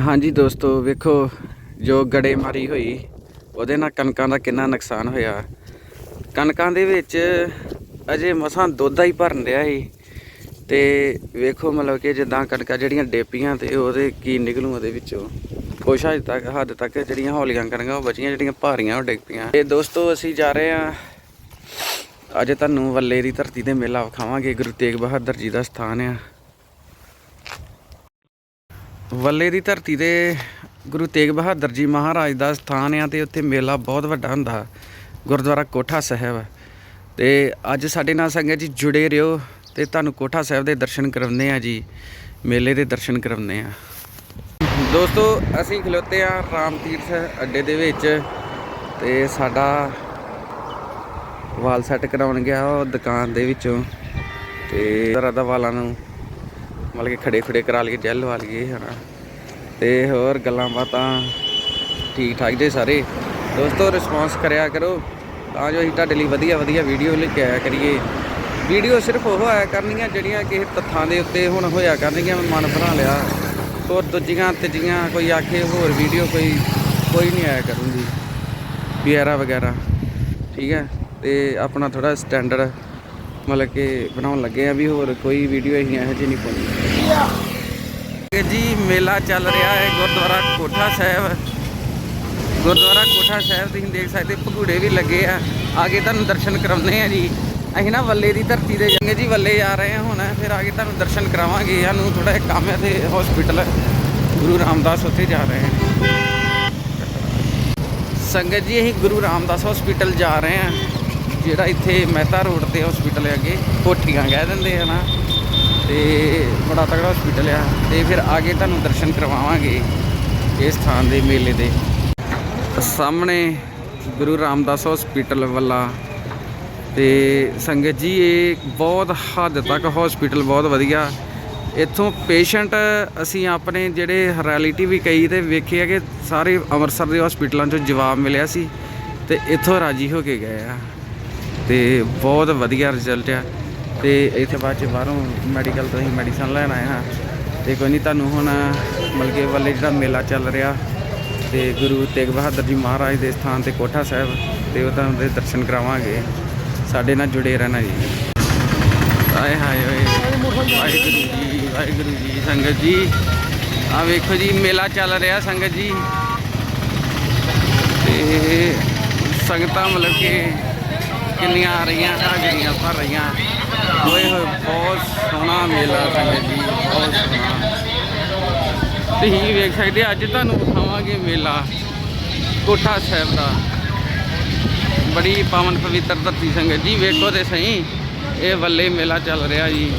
ਹਾਂਜੀ ਦੋਸਤੋ, ਵੇਖੋ, ਜੋ ਗੜੇ ਮਾਰੀ ਹੋਈ, ਉਹਦੇ ਨਾਲ ਕਣਕਾਂ ਦਾ ਕਿੰਨਾ ਨੁਕਸਾਨ ਹੋਇਆ। ਕਣਕਾਂ ਦੇ ਵਿੱਚ ਅਜੇ ਮਸਾਂ ਦੁੱਧ ਹੀ ਭਰਨ ਰਿਹਾ ਸੀ। ਤੇ ਵੇਖੋ ਮਤਲਬ ਕਿ ਜਿੱਦਾਂ ਕਣਕਾਂ ਜਿਹੜੀਆਂ ਡੇਪੀਆਂ ਤੇ ਉਹਦੇ ਕੀ ਨਿਕਲੂ ਉਹਦੇ ਵਿੱਚੋਂ। ਕੁਛ ਹੱਦ ਤੱਕ ਹੱਦ ਤੱਕ ਜਿਹੜੀਆਂ ਹੌਲੀਆਂ ਕਣਕਾਂ, ਉਹ ਬਚੀਆਂ ਜਿਹੜੀਆਂ ਭਾਰੀਆਂ, ਉਹ ਡਿੱਗ ਪਈਆਂ ਤੇ ਦੋਸਤੋ, ਅਸੀਂ ਜਾ ਰਹੇ ਹਾਂ ਅੱਜ ਤੁਹਾਨੂੰ ਵੱਲੇ ਦੀ ਧਰਤੀ ਤੇ ਮੇਲਾ ਵਿਖਾਵਾਂਗੇ। ਗੁਰੂ ਤੇਗ ਬਹਾਦਰ ਜੀ ਦਾ ਸਥਾਨ ਆ। ਵੱਲੇ ਦੀ ਧਰਤੀ ਤੇ ਗੁਰੂ ਤੇਗ ਬਹਾਦਰ ਜੀ ਮਹਾਰਾਜ ਦਾ ਸਥਾਨ ਆ ਤੇ ਉੱਥੇ ਮੇਲਾ ਬਹੁਤ ਵੱਡਾ ਹੁੰਦਾ। ਗੁਰਦੁਆਰਾ ਕੋਠਾ ਸਾਹਿਬ। ਤੇ ਅੱਜ ਸਾਡੇ ਨਾਲ ਸੰਗਤ ਜੀ ਜੁੜੇ ਰਿਓ ਤੇ ਤੁਹਾਨੂੰ ਕੋਠਾ ਸਾਹਿਬ ਦੇ ਦਰਸ਼ਨ ਕਰਾਉਂਦੇ ਆ ਜੀ, ਮੇਲੇ ਦੇ ਦਰਸ਼ਨ ਕਰਾਉਂਦੇ ਆ। ਦੋਸਤੋ, ਅਸੀਂ ਖਲੋਤੇ ਆ ਰਾਮ ਤੀਰਥ ਅੱਡੇ ਦੇ ਵਿੱਚ ਤੇ ਸਾਡਾ ਵਾਲ ਸੈੱਟ ਕਰਾਉਣ ਗਿਆ ਉਹ ਦੁਕਾਨ ਦੇ ਵਿੱਚੋਂ। ਤੇ ਤਰ੍ਹਾਂ ਦਾ ਵਾਲਾਂ ਨੂੰ ਮਤਲਬ ਕਿ ਖੜੇ ਖੜੇ ਕਰਾ ਲਈਏ ਜੈਲ ਲਵਾ ਲਈਏ, ਹਨਾ। ਤੇ ਹੋਰ ਗੱਲਾਂ ਬਾਤਾਂ ਠੀਕ ਠਾਕ ਜੇ ਸਾਰੇ? ਦੋਸਤੋ ਰਿਸਪੌਂਸ ਕਰਿਆ ਕਰੋ। ਤਾਂ ਜੋ ਅਸੀਂ ਤੁਹਾਡੇ ਲਈ ਵਧੀਆ ਵਧੀਆ ਵੀਡੀਓ ਲੈ ਕੇ ਆਇਆ ਕਰੀਏ। ਵੀਡੀਓ ਸਿਰਫ ਉਹ ਆਇਆ ਕਰਨੀਆਂ ਜਿਹੜੀਆਂ ਕਿਸੇ ਤੱਥਾਂ ਦੇ ਉੱਤੇ ਹੁਣ ਹੋਇਆ ਕਰਨਗੀਆਂ ਮਨ ਬਣਾ ਲਿਆ। ਹੋਰ ਦੂਜੀਆਂ ਤੀਜੀਆਂ ਕੋਈ ਆਖੇ ਹੋਰ ਵੀਡੀਓ ਕੋਈ ਕੋਈ ਨਹੀਂ ਆਇਆ ਕਰੂੰਗੀ ਵਗੈਰਾ ਵਗੈਰਾ। ਠੀਕ ਹੈ? ਤੇ ਆਪਣਾ ਥੋੜਾ ਸਟੈਂਡਰਡ ਮਤਲਬ ਕਿ ਬਣਾਉਣ ਲੱਗੇ ਆ ਵੀ ਹੋਰ ਕੋਈ ਵੀਡੀਓ ਅਸੀਂ ਇਹੋ ਜਿਹੀ ਨਹੀਂ ਪਾਉਣੀ। ਕਿ ਜੀ ਮੇਲਾ ਚੱਲ ਰਿਹਾ ਹੈ ਗੁਰਦੁਆਰਾ ਕੋਠਾ ਸਾਹਿਬ। ਗੁਰਦੁਆਰਾ ਕੋਠਾ ਸਾਹਿਬ ਤੁਸੀਂ ਦੇਖ ਸਕਦੇ ਭਗੂੜੇ ਵੀ ਲੱਗੇ ਆ। ਆਗੇ ਤੁਹਾਨੂੰ ਦਰਸ਼ਨ ਕਰਾਉਂਦੇ ਆ ਜੀ। ਅਸੀਂ ਨਾ ਵੱਲੇ ਦੀ ਧਰਤੀ ਦੇ ਜਾਂਗੇ ਜੀ, ਵੱਲੇ ਜਾ ਰਹੇ ਹਾਂ ਹੁਣ। ਫਿਰ ਆਗੇ ਤੁਹਾਨੂੰ ਦਰਸ਼ਨ ਕਰਾਵਾਂਗੇ। ਸਾਨੂੰ ਥੋੜਾ ਜਿਹਾ ਕੰਮ ਹੈ ਤੇ ਹਸਪੀਟਲ ਗੁਰੂ ਰਾਮਦਾਸ ਉੱਥੇ ਜਾ ਰਹੇ ਹਾਂ ਸੰਗਤ ਜੀ, ਅਸੀਂ ਗੁਰੂ ਰਾਮਦਾਸ ਹਸਪੀਟਲ ਜਾ ਰਹੇ ਹਾਂ। ਜਿਹੜਾ ਇੱਥੇ ਮਹਿਤਾ ਰੋਡ ਤੇ ਹਸਪੀਟਲ ਹੈ ਅੱਗੇ, ਕੋਠੀਆਂ ਕਹਿ ਦਿੰਦੇ ਆ ਨਾ। ਤੇ ਬੜਾ ਤਗੜਾ ਹਸਪੀਟਲ ਆ ਤੇ ਫਿਰ ਆਗੇ ਤੁਹਾਨੂੰ ਦਰਸ਼ਨ ਕਰਵਾਵਾਂਗੇ ਇਸ ਸਥਾਨ ਦੇ ਮੇਲੇ ਦੇ। ਸਾਹਮਣੇ ਗੁਰੂ ਰਾਮਦਾਸ ਹਸਪੀਟਲ ਵੱਲਾ ਤੇ ਸੰਗਤ ਜੀ, ਇਹ ਬਹੁਤ ਹੱਦ ਤੱਕ ਹਸਪੀਟਲ ਬਹੁਤ ਵਧੀਆ। ਇੱਥੋਂ ਪੇਸ਼ੈਂਟ ਅਸੀਂ ਆਪਣੇ ਜਿਹੜੇ ਰੈਲਿਟੀ ਵੀ ਕਈ ਤੇ ਵੇਖੇ ਆ ਕਿ ਸਾਰੇ ਅੰਮ੍ਰਿਤਸਰ ਦੇ ਹਸਪੀਟਲਾਂ 'ਚੋਂ ਜਵਾਬ ਮਿਲਿਆ ਸੀ ਤੇ ਇੱਥੋਂ ਰਾਜੀ ਹੋ ਕੇ ਗਏ ਆ। ਤੇ ਬਹੁਤ ਵਧੀਆ ਰਿਜ਼ਲਟ ਆ। ਤੇ ਇੱਥੇ ਬਾਅਦ ਚ ਬਾਹਰੋਂ ਮੈਡੀਕਲ ਤੋਂ ਹੀ ਮੈਡੀਸਨ ਲੈਣ ਆਏ ਹਾਂ। ਤੇ ਕੋਈ ਨਹੀਂ ਤੁਹਾਨੂੰ ਹੁਣ ਮਲਕੇ ਵੱਲੇ ਜਿਹੜਾ ਮੇਲਾ ਚੱਲ ਰਿਹਾ ਤੇ ਗੁਰੂ ਤੇਗ ਬਹਾਦਰ ਜੀ ਮਹਾਰਾਜ ਦੇ ਸਥਾਨ ਤੇ ਕੋਠਾ ਸਾਹਿਬ ਤੇ ਉਹ ਤੁਹਾਨੂੰ ਦੇ ਦਰਸ਼ਨ ਕਰਾਵਾਂਗੇ। ਸਾਡੇ ਨਾਲ ਜੁੜੇ ਰਹਿਣਾ ਜੀ। ਆਏ ਹਾਏ ਓਏ। ਵਾਹਿਗੁਰੂ ਜੀ ਵਾਹਿਗੁਰੂ ਜੀ, ਸੰਗਤ ਜੀ। ਆ ਵੇਖੋ ਜੀ, ਮੇਲਾ ਚੱਲ ਰਿਹਾ ਸੰਗਤ ਜੀ। ਤੇ ਸੰਗਤਾਂ ਮਤਲਬ ਕਿ ਕਿੰਨੀਆਂ ਆ ਰਹੀਆਂ ਹਾਜ਼ਰੀਆਂ ਭਰ ਰਹੀਆਂ। ਹੋਏ ਹੋਏ, ਬਹੁਤ ਸੋਹਣਾ ਮੇਲਾ ਸੰਗਤ ਜੀ, ਬਹੁਤ ਸੋਹਣਾ। ਤੁਸੀਂ ਵੇਖ ਸਕਦੇ ਅੱਜ ਤੁਹਾਨੂੰ ਵਿਖਾਵਾਂਗੇ ਮੇਲਾ, ਕੋਠਾ ਸਾਹਿਬ ਦਾ। ਬੜੀ ਪਾਵਨ ਪਵਿੱਤਰ ਧਰਤੀ ਸੰਗਤ। ਜੀ ਵੇਖੋ ਤੇ ਸਹੀ, ਇਹ ਵੱਲੇ ਮੇਲਾ ਚੱਲ ਰਿਹਾ ਜੀ।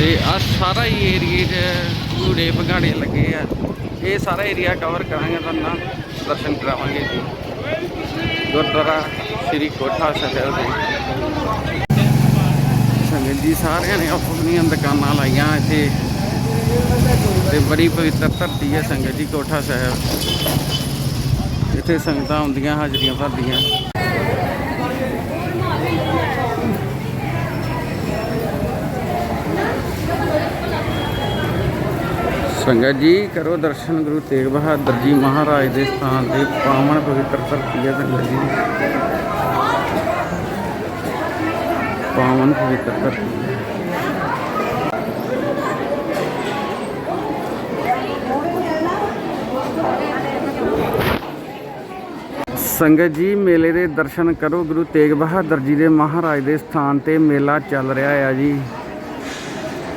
ਤੇ ਆ ਸਾਰਾ ਹੀ ਏਰੀਏ 'ਚ ਘੂੜੇ ਭਗਾੜੇ ਲੱਗੇ ਆ। ਇਹ ਸਾਰਾ ਏਰੀਆ ਕਵਰ ਕਰਾਂਗੇ ਤੁਹਾਨੂੰ ਨਾਲ ਦਰਸ਼ਨ ਕਰਾਵਾਂਗੇ ਜੀ। ਗੁਰਦੁਆਰਾ ਸ੍ਰੀ ਕੋਠਾ ਸਾਹਿਬ ਦੇ ਸੰਗਤ ਜੀ, ਸਾਰਿਆਂ ਨੇ ਆਪਣੀਆਂ ਦੁਕਾਨਾਂ ਲਾਈਆਂ ਇੱਥੇ। ਤੇ ਬੜੀ ਪਵਿੱਤਰ ਧਰਤੀ ਹੈ ਸੰਗਤ ਜੀ, ਕੋਠਾ ਸਾਹਿਬ। ਇੱਥੇ ਸੰਗਤਾਂ ਆਉਂਦੀਆਂ, ਹਾਜ਼ਰੀਆਂ ਭਰਦੀਆਂ। ਸੰਗਤ ਜੀ, ਕਰੋ ਦਰਸ਼ਨ ਗੁਰੂ ਤੇਗ ਬਹਾਦਰ ਜੀ ਮਹਾਰਾਜ ਦੇ ਸਥਾਨ ਤੇ, ਪਾਵਨ ਪਵਿੱਤਰ ਧਰਤੀ ਹੈ ਸੰਗਤ ਜੀ। ਪਾਵਨ ਪਵਿੱਤਰ ਧਰਤੀ ਸੰਗਤ ਜੀ, ਮੇਲੇ ਦੇ ਦਰਸ਼ਨ ਕਰੋ, ਗੁਰੂ ਤੇਗ ਬਹਾਦਰ ਜੀ ਦੇ ਮਹਾਰਾਜ ਦੇ ਸਥਾਨ ਤੇ ਮੇਲਾ ਚੱਲ ਰਿਹਾ ਹੈ ਜੀ।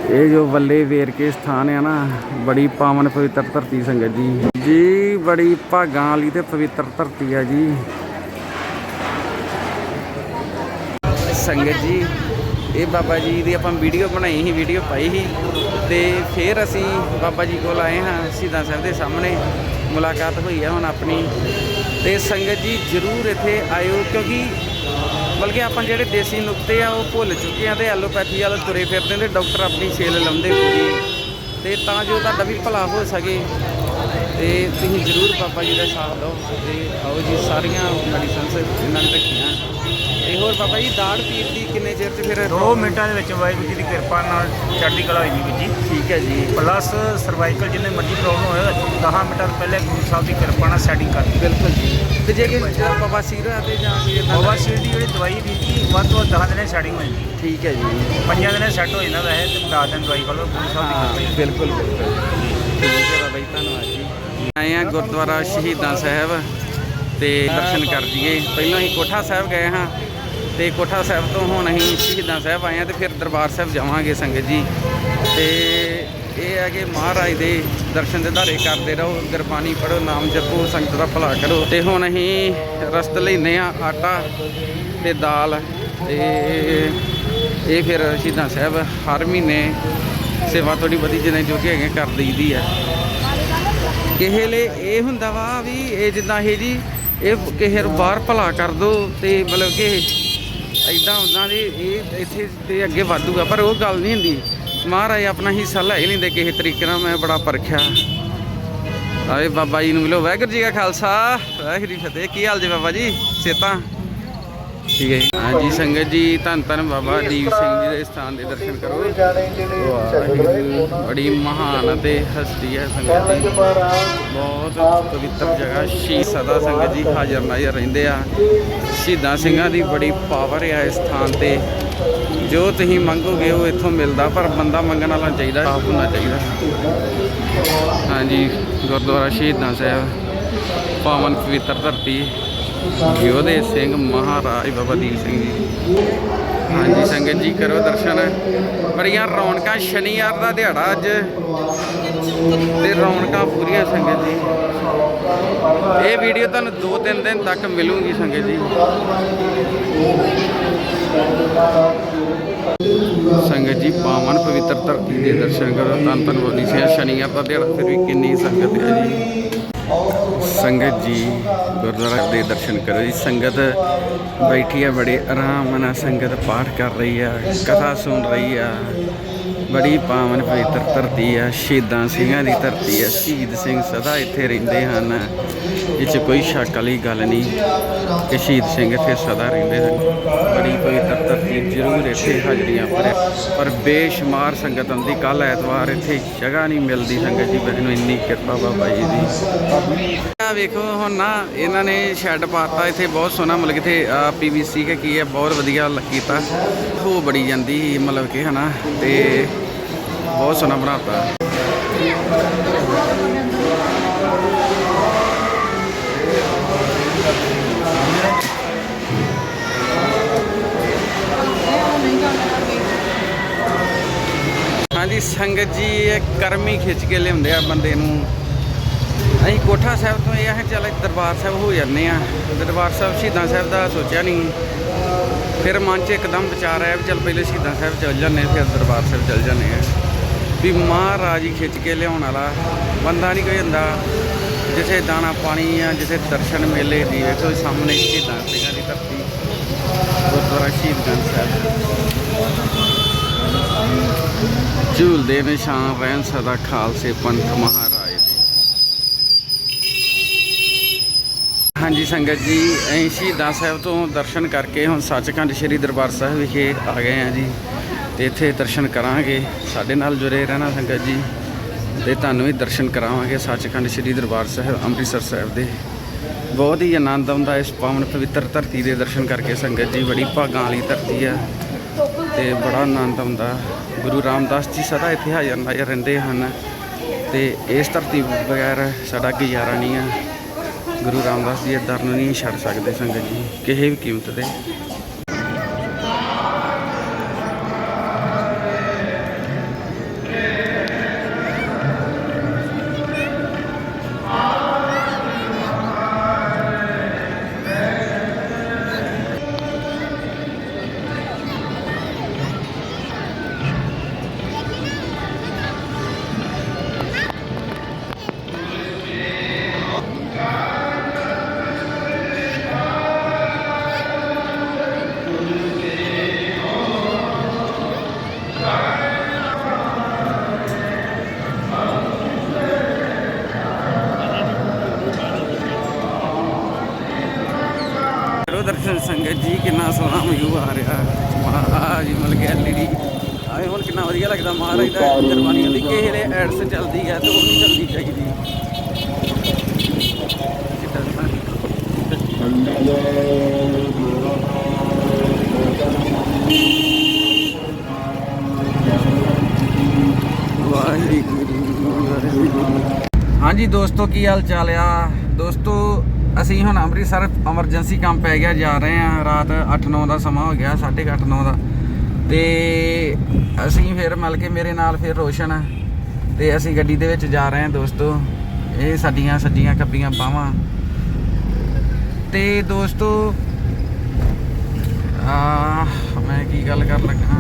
ਇਹ ਜੋ ਵੱਲੇ ਵੇਰਕੇ ਸਥਾਨ ਹੈ ਨਾ, ਬੜੀ ਪਾਵਨ ਪਵਿੱਤਰ ਧਰਤੀ ਸੰਗਤ ਜੀ। ਜੀ, ਬੜੀ ਭਾਗਾਂ ਵਾਲੀ ਤੇ ਪਵਿੱਤਰ ਧਰਤੀ ਹੈ ਜੀ। ਸੰਗਤ ਜੀ, ਇਹ ਬਾਬਾ ਜੀ ਦੀ ਆਪਾਂ ਵੀਡੀਓ ਬਣਾਈ ਸੀ, ਵੀਡੀਓ ਪਾਈ ਸੀ। ਤੇ ਫਿਰ ਅਸੀਂ ਬਾਬਾ ਜੀ ਕੋਲ ਆਏ ਹਾਂ, ਸ਼ਹੀਦਾਂ ਸਾਹਿਬ ਦੇ ਸਾਹਮਣੇ। ਮੁਲਾਕਾਤ ਹੋਈ ਹੈ ਹੁਣ ਆਪਣੀ। ਤੇ ਸੰਗਤ ਜੀ ਜਰੂਰ ਇੱਥੇ ਆਇਓ, ਕਿਉਂਕਿ ਬਲਕਿ ਆਪਾਂ ਜਿਹੜੇ ਦੇਸੀ ਨੁਕਤੇ ਆ, ਉਹ ਭੁੱਲ ਚੁੱਕੇ ਆ ਤੇ ਐਲੋਪੈਥੀ ਵਾਲੇ ਤੁਰੇ ਫਿਰਦੇ ਤੇ ਡਾਕਟਰ ਆਪਣੀ ਸੇਲ ਲਾਉਂਦੇ ਪੂਰੀ ਤੇ ਤਾਂ ਜੋ ਤੁਹਾਡਾ ਵੀ ਭਲਾ ਹੋ ਸਕੇ, ਤੇ ਤੁਸੀਂ ਜ਼ਰੂਰ ਬਾਬਾ ਜੀ ਦਾ ਸਾਥ ਦਿਓ ਤੇ ਆਓ ਜੀ, ਸਾਰੀਆਂ ਮੈਡੀਸਨਸ ਇਹਨਾਂ ਨੇ ਰੱਖੀਆਂ। ਹੋਰ ਬਾਬਾ ਜੀ ਦਾੜ ਪੀੜ ਦੀ ਕਿੰਨੇ ਚਿਰ ਚ ਫਿਰ 2 ਮਿੰਟਾਂ ਦੇ ਵਿੱਚ ਵਾਹਿਗੁਰੂ ਜੀ ਦੀ ਕਿਰਪਾ ਨਾਲ ਚੜ੍ਹਦੀ ਕਲਾ ਹੋਈ ਜੀ। ਠੀਕ ਹੈ ਜੀ। ਪਲੱਸ ਸਰਵਾਈਕਲ ਜਿੰਨੇ ਮਰਜ਼ੀ ਪ੍ਰੋਬਲਮ ਹੋਏ 10 ਮਿੰਟਾਂ ਤੋਂ ਪਹਿਲੇ ਗੁਰੂ ਸਾਹਿਬ ਦੀ ਕਿਰਪਾ ਨਾਲ ਸੈਟਿੰਗ ਕਰ ਦਿੱਤੀ। ਬਿਲਕੁਲ ਜੀ। ਤੇ ਜੇ ਕਿ ਬਾਬਾ ਸੀਰਾ ਤੇ ਜਾਂ ਕੋਈ ਬਾਬਾ ਸ਼ਿਰ ਦੀ ਜਿਹੜੀ ਦਵਾਈ ਜੀ ਵੱਧ ਤੋਂ ਵੱਧ 10 ਦਿਨੇ ਸੈਟਿੰਗ ਹੋ ਜਾਂਦੀ ਠੀਕ ਹੈ ਜੀ। ਪੰਜਾਂ ਦਿਨੇ ਸੈੱਟ ਹੋ ਜਾਂਦਾ ਵੈਸੇ ਤੇ 10 ਦਿਨ ਦਵਾਈ ਕੋਲ ਗੁਰੂ ਸਾਹਿਬ ਦੀ ਕਿਰਪਾ। ਬਿਲਕੁਲ ਬਿਲਕੁਲ। ਠੀਕ ਹੈ ਬਾਬਾ ਜੀ ਧੰਨਵਾਦ ਜੀ। ਆਏ ਆ ਗੁਰਦੁਆਰਾ ਸ਼ਹੀਦਾਂ ਸਾਹਿਬ ਤੇ ਦਰਸ਼ਨ ਕਰ ਜੀਏ ਪਹਿਲਾਂ ਹੀ ਕੋਠਾ ਸਾਹਿਬ ਗਏ ਹਾਂ। ਤੇ ਕੋਠਾ ਸਾਹਿਬ ਤੋਂ ਹੁਣ ਅਸੀਂ ਸ਼ਹੀਦਾਂ ਸਾਹਿਬ ਆਏ ਆ ਤੇ ਫਿਰ ਦਰਬਾਰ ਸਾਹਿਬ ਜਾਵਾਂਗੇ ਸੰਗਤ ਜੀ। ਤੇ ਇਹ ਹੈ ਕਿ ਮਹਾਰਾਜ ਦੇ ਦਰਸ਼ਨ ਦੇ ਧਾਰੇ ਕਰਦੇ ਰਹੋ, ਗੁਰਬਾਣੀ ਪੜੋ ਨਾਮ ਜਪੋ, ਸੰਗਤ ਦਾ ਭਲਾ ਕਰੋ। ਤੇ ਹੁਣ ਅਸੀਂ ਰਸਤ ਲੈਨੇ ਆ ਆਟਾ ਤੇ ਦਾਲ ਤੇ ਇਹ ਫਿਰ ਸ਼ਹੀਦਾਂ ਸਾਹਿਬ ਹਰ ਮਹੀਨੇ ਸੇਵਾ ਥੋੜੀ ਵਧੀ ਜਿੰਨੇ ਜੋ ਕਿ ਹੈਗੇ, ਕਰ ਦਈਦੀ ਆ ਕਿਸੇ ਲਈ ਇਹ ਹੁੰਦਾ ਵਾ ਵੀ ਇਹ ਜਿੱਦਾਂ ਇਹ ਜੀ, ਇਹ ਕਿਸੇ ਨੂੰ ਬਾਹਰ ਭਲਾ ਕਰ ਦੋ ਤੇ ਮਤਲਬ ਕਿ ਐਦਾਂ ਹੁੰਦਾ ਜੀ ਇਹ ਇੱਥੇ ਤੇ ਅੱਗੇ ਵਧੂਗਾ, ਪਰ ਉਹ ਗੱਲ ਨਹੀਂ ਹੁੰਦੀ। ਮਹਾਰਾਜ ਆਪਣਾ ਹਿੱਸਾ ਲੈ ਹੀ ਲੈਂਦੇ ਕਿਸੇ ਤਰੀਕੇ ਨਾਲ, ਮੈਂ ਬੜਾ ਪਰਖਿਆ। ਆਏ ਬਾਬਾ ਜੀ ਨੂੰ ਮਿਲੋ। ਵਾਹਿਗੁਰੂ ਜੀ ਕਾ ਖਾਲਸਾ, ਵਾਹਿਗੁਰੂ ਜੀ ਫਤਿਹ। ਕੀ ਹਾਲ ਜੀ ਬਾਬਾ ਜੀ? ਸੇਤਾ ਠੀਕ ਹੈ ਜੀ। ਹਾਂਜੀ ਸੰਗਤ ਜੀ ਧੰਨ ਧੰਨ ਬਾਬਾ ਦੀਪ ਸਿੰਘ ਜੀ ਦੇ ਸਥਾਨ ਦੇ ਦਰਸ਼ਨ ਕਰੋ। ਵਾਹਿਗੁਰੂ। ਬੜੀ ਮਹਾਨ ਅਤੇ ਹਸਤੀ ਹੈ ਸੰਗਤ ਜੀ। ਬਹੁਤ ਪਵਿੱਤਰ ਜਗ੍ਹਾ ਸ਼ਹੀਦ ਸਦਾ ਸੰਗਤ ਜੀ ਹਾਜ਼ਰ ਨਾਜ਼ਰ ਰਹਿੰਦੇ ਆ। ਸ਼ਹੀਦਾਂ ਸਿੰਘਾਂ ਦੀ ਬੜੀ ਪਾਵਰ ਹੈ ਇਸ ਥਾਂ ਤੇ। ਜੋ ਤੁਸੀਂ ਮੰਗੋਗੇ ਉਹ ਇੱਥੋਂ ਮਿਲਦਾ ਪਰ ਬੰਦਾ ਮੰਗਣ ਵਾਲਾ ਚਾਹੀਦਾ ਆਪ ਹੋਣਾ ਚਾਹੀਦਾ। ਹਾਂਜੀ ਗੁਰਦੁਆਰਾ ਸ਼ਹੀਦਾਂ ਸਾਹਿਬ ਪਾਵਨ ਪਵਿੱਤਰ ਧਰਤੀ। ਯੋਧੇ ਸਿੰਘ ਮਹਾਰਾਜ ਬਾਬਾ ਦੀਪ ਸਿੰਘ ਜੀ। ਹਾਂਜੀ, ਸੰਗਤ ਜੀ ਕਰੋ ਦਰਸ਼ਨ। ਬੜੀਆਂ ਰੌਣਕਾਂ ਸ਼ਨੀਵਾਰ ਦਾ ਦਿਹਾੜਾ ਅੱਜ। ਤੇ ਰੌਣਕਾਂ ਪੂਰੀਆਂ ਸੰਗਤ ਜੀ। ਇਹ ਵੀਡੀਓ ਤੁਹਾਨੂੰ 2-3 ਦਿਨ ਤੱਕ ਮਿਲੂਗੀ ਸੰਗਤ ਜੀ। ਸੰਗਤ ਜੀ, ਪਾਵਨ ਪਵਿੱਤਰ ਧਰਤੀ ਦੇ ਦਰਸ਼ਨ ਕਰੋ। ਧੰਨ ਧੰਨ ਬੋਲੀ ਸੇ ਸ਼ਨੀਵਾਰ ਦਾ ਦਿਹਾੜਾ ਫਿਰ ਵੀ ਕਿੰਨੀ ਸੰਗਤ ਹੈ ਜੀ। ਸੰਗਤ ਜੀ ਗੁਰਦੁਆਰਾ ਦੇ ਦਰਸ਼ਨ ਕਰੋ ਜੀ। ਸੰਗਤ ਬੈਠੀ ਹੈ ਬੜੇ ਆਰਾਮ ਨਾਲ ਸੰਗਤ ਪਾਠ ਕਰ ਰਹੀ ਆ, ਕਥਾ ਸੁਣ ਰਹੀ ਆ। ਬੜੀ ਪਾਵਨ ਪਵਿੱਤਰ ਧਰਤੀ ਆ, ਸ਼ਹੀਦਾਂ ਸਿੰਘਾਂ ਦੀ ਧਰਤੀ ਆ, ਸ਼ਹੀਦ ਸਿੰਘ ਸਦਾ ਇੱਥੇ ਰਹਿੰਦੇ ਹਨ। ਇਹ 'ਚ ਕੋਈ ਸ਼ੱਕ ਵਾਲੀ ਗੱਲ ਨਹੀਂ ਕਿ ਸ਼ਹੀਦ ਸਿੰਘ ਇੱਥੇ ਸਦਾ ਰਹਿੰਦੇ ਹਨ। ਬੜੀ ਪਵਿੱਤਰ ਧਰਤੀ ਜ਼ਰੂਰ ਇੱਥੇ ਹਾਜ਼ਰੀਆਂ ਭਰੇ। ਪਰ ਬੇਸ਼ੁਮਾਰ ਸੰਗਤ ਆਉਂਦੀ ਕੱਲ ਐਤਵਾਰ ਇੱਥੇ ਜਗ੍ਹਾ ਨਹੀਂ ਮਿਲਦੀ। ਸੰਗਤ ਜੀ ਮੈਨੂੰ ਇੰਨੀ ਕਿਰਪਾ ਬਾਬਾ ਜੀ ਦੀ। ਆ ਵੇਖੋ ਹੁਣ ਨਾ ਇਹਨਾਂ ਨੇ ਸ਼ੈੱਡ ਪਾਤਾ, ਇੱਥੇ ਬਹੁਤ ਸੋਹਣਾ ਮਤਲਬ ਕਿ ਇੱਥੇ ਪੀਵੀਸੀ ਕੇ ਕੀ ਹੈ, ਬਹੁਤ ਵਧੀਆ ਕੀਤਾ। ਹੋ ਬੜੀ ਜਾਂਦੀ ਮਤਲਬ ਕਿ ਹਨਾ, ਤੇ ਬਹੁਤ ਸੋਹਣਾ ਬਣਾਤਾ। ਹਾਂਜੀ, ਸੰਗਤ ਜੀ, ਇਹ ਕਰਮੀ ਖਿੱਚ ਕੇ ਲਿਆਉਂਦੇ ਆ ਬੰਦੇ ਨੂੰ। ਅਸੀਂ ਕੋਠਾ ਸਾਹਿਬ ਤੋਂ ਇਹ ਹੈ ਚੱਲ ਦਰਬਾਰ ਸਾਹਿਬ ਹੋ ਜਾਂਦੇ ਆ। ਦਰਬਾਰ ਸਾਹਿਬ ਸ਼ਹੀਦਾਂ ਸਾਹਿਬ ਦਾ ਸੋਚਿਆ ਨਹੀਂ। ਫਿਰ ਮਨ 'ਚ ਇੱਕਦਮ ਵਿਚਾਰ ਆਇਆ ਵੀ ਚੱਲ ਪਹਿਲੇ ਸ਼ਹੀਦਾਂ ਸਾਹਿਬ ਚੱਲ ਜਾਂਦੇ ਫਿਰ ਦਰਬਾਰ ਸਾਹਿਬ ਚੱਲ ਜਾਂਦੇ ਆ। ਵੀ ਮਹਾਰਾਜ ਹੀ ਖਿੱਚ ਕੇ ਲਿਆਉਣ ਵਾਲਾ। ਬੰਦਾ ਨਹੀਂ ਕੋਈ ਹੁੰਦਾ। ਜਿੱਥੇ ਦਾਣਾ ਪਾਣੀ ਆ, ਜਿੱਥੇ ਦਰਸ਼ਨ ਮੇਲੇ ਦੀ ਵੇਖੋ, ਸਾਹਮਣੇ ਸ਼ਹੀਦਾਂ ਸਿੰਘਾਂ ਦੀ ਧਰਤੀ, ਗੁਰਦੁਆਰਾ ਸ਼ਹੀਦਗੰਜ ਸਾਹਿਬ। ਝੂਲਦੇ ਨਿਸ਼ਾਨ ਰਹਿਣ ਸਦਾ ਖਾਲਸੇ ਪੰਥ ਮਹਾਰਾਜ ਦੇ ਹਾਂਜੀ ਸੰਗਤ ਜੀ, ਅਸੀਂ ਸ਼ਹੀਦਾਂ ਸਾਹਿਬ ਤੋਂ ਦਰਸ਼ਨ ਕਰਕੇ ਹੁਣ ਸੱਚਖੰਡ ਸ੍ਰੀ ਦਰਬਾਰ ਸਾਹਿਬ ਵਿਖੇ ਆ ਗਏ ਹਾਂ ਜੀ ਤੇ ਇੱਥੇ ਦਰਸ਼ਨ ਕਰਾਂਗੇ, ਸਾਡੇ ਨਾਲ ਜੁੜੇ ਰਹਿਣਾ ਸੰਗਤ ਜੀ ਤੇ ਤੁਹਾਨੂੰ ਵੀ ਦਰਸ਼ਨ ਕਰਾਵਾਂਗੇ ਸੱਚਖੰਡ ਸ੍ਰੀ ਦਰਬਾਰ ਸਾਹਿਬ, ਅੰਮ੍ਰਿਤਸਰ ਸਾਹਿਬ ਦੇ। ਬਹੁਤ ਹੀ ਆਨੰਦ ਆਉਂਦਾ ਇਸ ਪਾਵਨ ਪਵਿੱਤਰ ਧਰਤੀ ਦੇ ਦਰਸ਼ਨ ਕਰਕੇ ਸੰਗਤ ਜੀ, ਬੜੀ ਭਾਗਾਂ ਵਾਲੀ ਧਰਤੀ ਆ ਤੇ ਬੜਾ ਆਨੰਦ ਆਉਂਦਾ। ਗੁਰੂ ਰਾਮਦਾਸ ਜੀ ਸਦਾ ਇੱਥੇ ਹਾਜ਼ਰ ਰਹਿੰਦੇ ਹਨ ਤੇ ਇਸ ਧਰਤੀ ਬਗੈਰ ਸਾਡਾ ਗੁਜ਼ਾਰਾ ਨਹੀਂ ਆ। ਗੁਰੂ ਰਾਮਦਾਸ ਜੀ ਇਹ ਦਰ ਨੂੰ ਨਹੀਂ ਛੱਡ ਸਕਦੇ ਸੰਗਤ ਜੀ, ਕਿਸੇ ਵੀ ਕੀਮਤ ਤੇ। ਸੰਗਤ ਜੀ ਕਿੰਨਾ ਸੋਹਣਾ ਵਿਊ ਆ ਰਿਹਾ। ਮਹਾਰਾਜ ਜੀ ਮਿਲ ਗਿਆ ਐਲਈਡੀ ਆਏ ਹੁਣ ਕਿੰਨਾ ਵਧੀਆ ਲੱਗਦਾ। ਮਹਾਰਾਜ ਦਾ ਕੁਰਬਾਨੀ ਹੁੰਦੀ ਕਿਸੇ ਦੇ ਐਡਸ ਚੱਲਦੀ ਹੈ ਤੇ ਉਹ ਨਹੀਂ ਚੱਲਦੀ ਚਾਹੀਦੀ। ਹਾਂਜੀ ਦੋਸਤੋ ਕੀ ਹਾਲ ਚਾਲ ਆ? ਦੋਸਤੋ ਅਸੀਂ ਹੁਣ ਅੰਮ੍ਰਿਤਸਰ ਐਮਰਜੈਂਸੀ ਕੰਮ ਪੈ ਗਿਆ, ਜਾ ਰਹੇ ਆ ਰਾਤ 8-9 ਦਾ ਸਮਾਂ ਹੋ ਗਿਆ 8:30 9 ਦਾ। ਤੇ ਅਸੀਂ ਫਿਰ ਮਿਲ ਕੇ ਮੇਰੇ ਨਾਲ ਫਿਰ ਰੋਸ਼ਨ ਆ। ਤੇ ਅਸੀਂ ਗੱਡੀ ਦੇ ਵਿੱਚ ਜਾ ਰਹੇ ਆ ਦੋਸਤੋ, ਇਹ ਸਾਡੀਆਂ ਸੱਜੀਆਂ ਖੱਬੀਆਂ ਬਾਹਾਂ। ਤੇ ਦੋਸਤੋ, ਆ, ਮੈਂ ਕੀ ਗੱਲ ਕਰਨ ਲੱਗਾ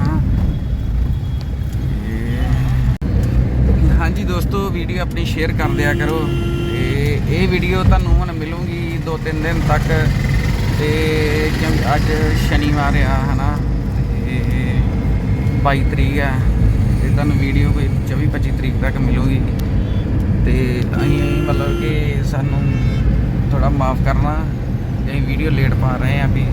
ਹਾਂਜੀ ਦੋਸਤੋ ਵੀਡੀਓ ਆਪਣੀ ਸ਼ੇਅਰ ਕਰ ਦਿਆ ਕਰੋ। ਤੇ ਇਹ ਵੀਡੀਓ ਤੁਹਾਨੂੰ ਹੁਣ ਮਿਲੂਗੀ 2-3 ਦਿਨ ਤੱਕ ਤੇ ਕਿਉਂਕਿ ਅੱਜ ਸ਼ਨੀਵਾਰ ਆ, ਹਨਾ? ਤੇ 22 ਤਰੀਕ ਆ। ਤੇ ਤੁਹਾਨੂੰ ਵੀਡੀਓ ਕੋਈ 24-25 ਤਰੀਕ ਤੱਕ ਮਿਲੂਗੀ। ਤੇ ਅਸੀਂ ਮਤਲਬ ਕਿ ਸਾਨੂੰ ਥੋੜਾ ਮਾਫ ਕਰਨਾ। ਕਿ ਅਸੀਂ ਵੀਡੀਓ ਲੇਟ ਪਾ ਰਹੇ ਆ ਵੀ